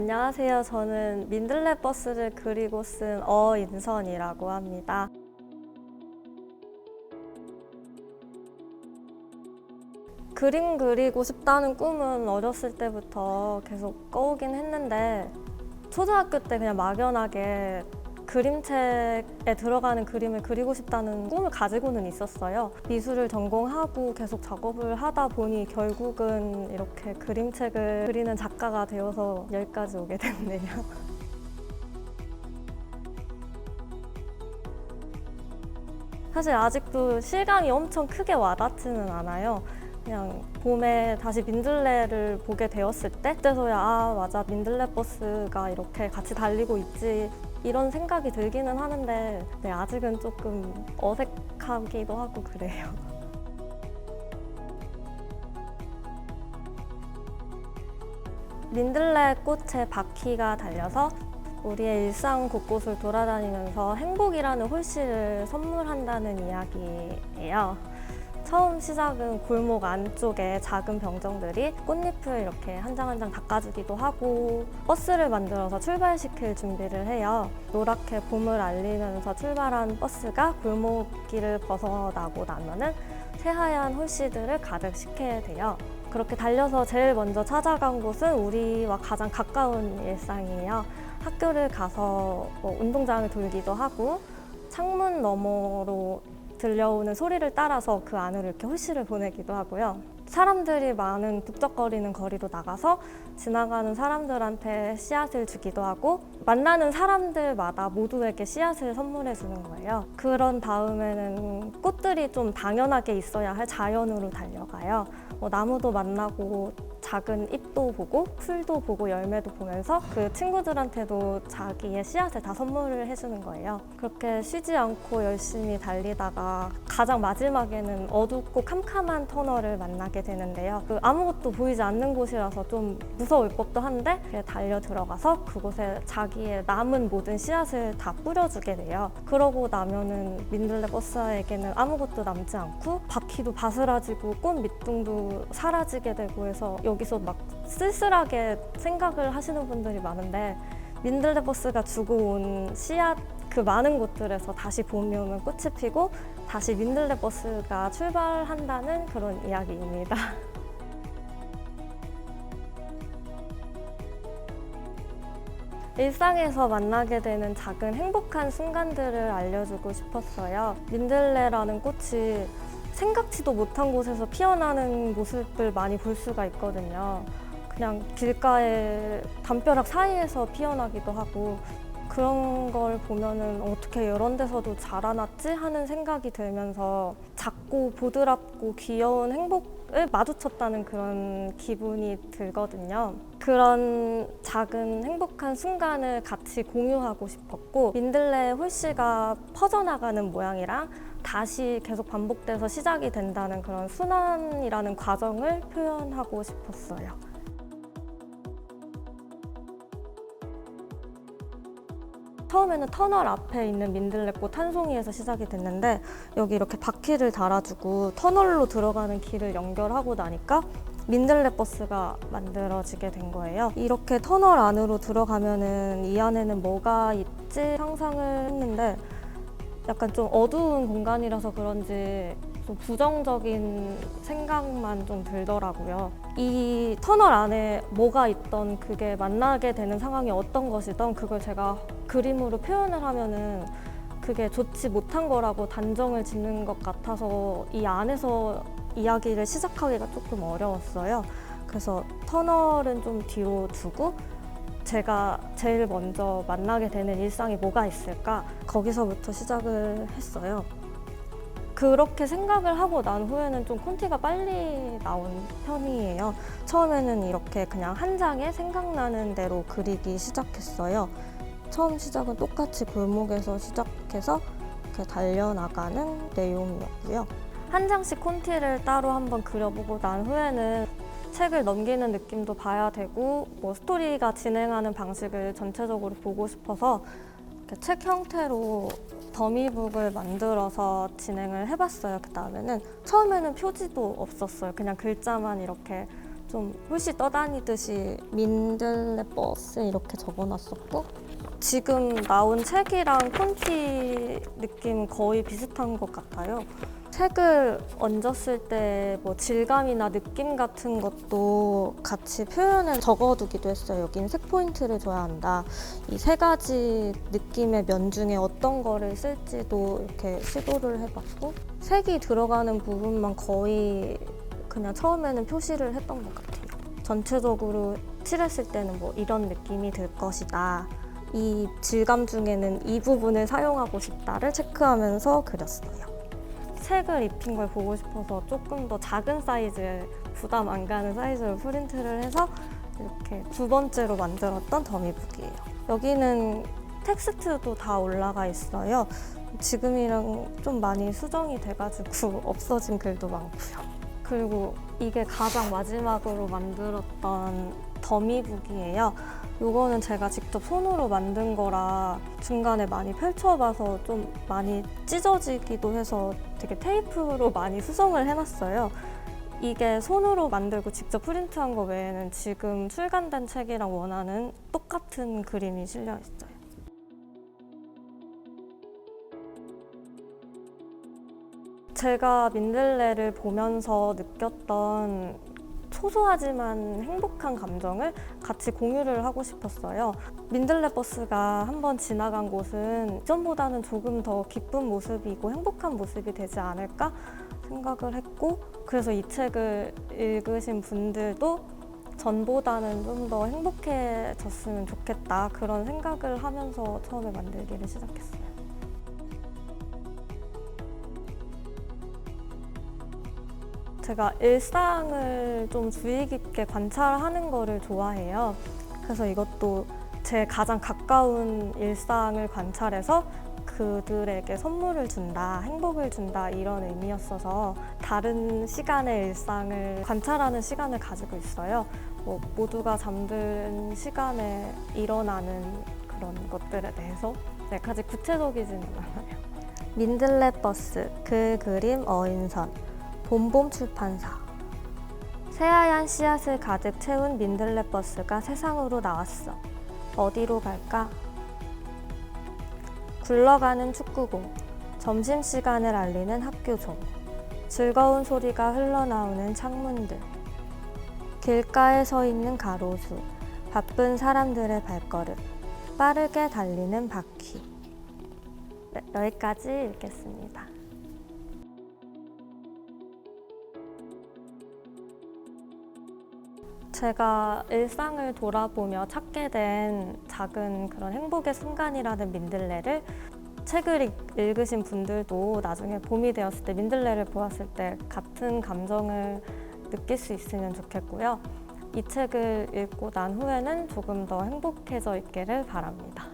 안녕하세요. 저는 민들레 버스를 그리고 쓴 어인선이라고 합니다. 그림 그리고 싶다는 꿈은 어렸을 때부터 계속 꺼오긴 했는데 초등학교 때 그냥 막연하게 그림책에 들어가는 그림을 그리고 싶다는 꿈을 가지고는 있었어요. 미술을 전공하고 계속 작업을 하다 보니 결국은 이렇게 그림책을 그리는 작가가 되어서 여기까지 오게 됐네요. 사실 아직도 실감이 엄청 크게 와닿지는 않아요. 그냥 봄에 다시 민들레를 보게 되었을 때 그때서야 아 맞아 민들레 버스가 이렇게 같이 달리고 있지 이런 생각이 들기는 하는데 네, 아직은 조금 어색하기도 하고 그래요. 민들레 꽃에 바퀴가 달려서 우리의 일상 곳곳을 돌아다니면서 행복이라는 홀씨를 선물한다는 이야기예요. 처음 시작은 골목 안쪽에 작은 병정들이 꽃잎을 이렇게 한 장 한 장 닦아주기도 하고 버스를 만들어서 출발시킬 준비를 해요. 노랗게 봄을 알리면서 출발한 버스가 골목길을 벗어나고 나면은 새하얀 홀씨들을 가득 싣게 돼요. 그렇게 달려서 제일 먼저 찾아간 곳은 우리와 가장 가까운 일상이에요. 학교를 가서 뭐 운동장을 돌기도 하고 창문 너머로 들려오는 소리를 따라서 그 안으로 이렇게 홀씨를 보내기도 하고요. 사람들이 많은 북적거리는 거리로 나가서 지나가는 사람들한테 씨앗을 주기도 하고 만나는 사람들마다 모두에게 씨앗을 선물해 주는 거예요. 그런 다음에는 꽃들이 좀 당연하게 있어야 할 자연으로 달려가요. 뭐 나무도 만나고 작은 잎도 보고 풀도 보고 열매도 보면서 그 친구들한테도 자기의 씨앗을 다 선물을 해주는 거예요. 그렇게 쉬지 않고 열심히 달리다가 가장 마지막에는 어둡고 캄캄한 터널을 만나게 되는데요. 그 아무것도 보이지 않는 곳이라서 좀 무서울 법도 한데 달려 들어가서 그곳에 자기의 남은 모든 씨앗을 다 뿌려주게 돼요. 그러고 나면은 민들레 버스에게는 아무것도 남지 않고 바퀴도 바스라지고 꽃 밑둥도 사라지게 되고 해서 여기 서 막 쓸쓸하게 생각을 하시는 분들이 많은데 민들레 버스가 주고 온 씨앗 그 많은 곳들에서 다시 봄이 오면 꽃이 피고 다시 민들레 버스가 출발한다는 그런 이야기입니다. 일상에서 만나게 되는 작은 행복한 순간들을 알려주고 싶었어요. 민들레라는 꽃이 생각지도 못한 곳에서 피어나는 모습을 많이 볼 수가 있거든요. 그냥 길가에 담벼락 사이에서 피어나기도 하고 그런 걸 보면은 어떻게 이런 데서도 자라났지 하는 생각이 들면서 작고 보드랍고 귀여운 행복을 마주쳤다는 그런 기분이 들거든요. 그런 작은 행복한 순간을 같이 공유하고 싶었고 민들레 홀씨가 퍼져나가는 모양이랑 다시 계속 반복돼서 시작이 된다는 그런 순환이라는 과정을 표현하고 싶었어요. 처음에는 터널 앞에 있는 민들레꽃 한 송이에서 시작이 됐는데 여기 이렇게 바퀴를 달아주고 터널로 들어가는 길을 연결하고 나니까 민들레 버스가 만들어지게 된 거예요. 이렇게 터널 안으로 들어가면은 이 안에는 뭐가 있지 상상을 했는데 약간 좀 어두운 공간이라서 그런지 좀 부정적인 생각만 좀 들더라고요. 이 터널 안에 뭐가 있던 그게 만나게 되는 상황이 어떤 것이던 그걸 제가 그림으로 표현을 하면은 그게 좋지 못한 거라고 단정을 짓는 것 같아서 이 안에서 이야기를 시작하기가 조금 어려웠어요. 그래서 터널은 좀 뒤로 두고 제가 제일 먼저 만나게 되는 일상이 뭐가 있을까 거기서부터 시작을 했어요. 그렇게 생각을 하고 난 후에는 좀 콘티가 빨리 나온 편이에요. 처음에는 이렇게 그냥 한 장에 생각나는 대로 그리기 시작했어요. 처음 시작은 똑같이 골목에서 시작해서 이렇게 달려나가는 내용이었고요. 한 장씩 콘티를 따로 한번 그려보고 난 후에는 책을 넘기는 느낌도 봐야 되고 뭐 스토리가 진행하는 방식을 전체적으로 보고 싶어서 책 형태로 더미북을 만들어서 진행을 해봤어요. 그 다음에는 처음에는 표지도 없었어요. 그냥 글자만 이렇게 좀 훌씨 떠다니듯이 민들레 버스 이렇게 적어놨었고 지금 나온 책이랑 폰티 느낌 거의 비슷한 것 같아요. 책을 얹었을 때 뭐 질감이나 느낌 같은 것도 같이 표현을 적어두기도 했어요. 여긴 색 포인트를 줘야 한다. 이 세 가지 느낌의 면 중에 어떤 거를 쓸지도 이렇게 시도를 해봤고 색이 들어가는 부분만 거의 그냥 처음에는 표시를 했던 것 같아요. 전체적으로 칠했을 때는 뭐 이런 느낌이 들 것이다. 이 질감 중에는 이 부분을 사용하고 싶다를 체크하면서 그렸어요. 색을 입힌 걸 보고 싶어서 조금 더 작은 사이즈, 부담 안 가는 사이즈로 프린트를 해서 이렇게 두 번째로 만들었던 더미북이에요. 여기는 텍스트도 다 올라가 있어요. 지금이랑 좀 많이 수정이 돼가지고 없어진 글도 많고요. 그리고 이게 가장 마지막으로 만들었던 더미북이에요. 요거는 제가 직접 손으로 만든 거라 중간에 많이 펼쳐봐서 좀 많이 찢어지기도 해서 되게 테이프로 많이 수정을 해놨어요. 이게 손으로 만들고 직접 프린트한 거 외에는 지금 출간된 책이랑 원하는 똑같은 그림이 실려 있어요. 제가 민들레를 보면서 느꼈던 소소하지만 행복한 감정을 같이 공유를 하고 싶었어요. 민들레 버스가 한번 지나간 곳은 이전보다는 조금 더 기쁜 모습이고 행복한 모습이 되지 않을까 생각을 했고 그래서 이 책을 읽으신 분들도 전보다는 좀 더 행복해졌으면 좋겠다 그런 생각을 하면서 처음에 만들기를 시작했어요. 제가 일상을 좀 주의 깊게 관찰하는 거를 좋아해요. 그래서 이것도 제 가장 가까운 일상을 관찰해서 그들에게 선물을 준다, 행복을 준다 이런 의미였어서 다른 시간의 일상을 관찰하는 시간을 가지고 있어요. 뭐 모두가 잠든 시간에 일어나는 그런 것들에 대해서 네, 아직 구체적이지는 않아요. 민들레 버스, 그 그림 어인선, 봄봄 출판사. 새하얀 씨앗을 가득 채운 민들레 버스가 세상으로 나왔어. 어디로 갈까? 굴러가는 축구공, 점심시간을 알리는 학교종, 즐거운 소리가 흘러나오는 창문들, 길가에 서 있는 가로수, 바쁜 사람들의 발걸음, 빠르게 달리는 바퀴. 네, 여기까지 읽겠습니다. 제가 일상을 돌아보며 찾게 된 작은 그런 행복의 순간이라는 민들레를 책을 읽- 읽으신 분들도 나중에 봄이 되었을 때 민들레를 보았을 때 같은 감정을 느낄 수 있으면 좋겠고요. 이 책을 읽고 난 후에는 조금 더 행복해져 있기를 바랍니다.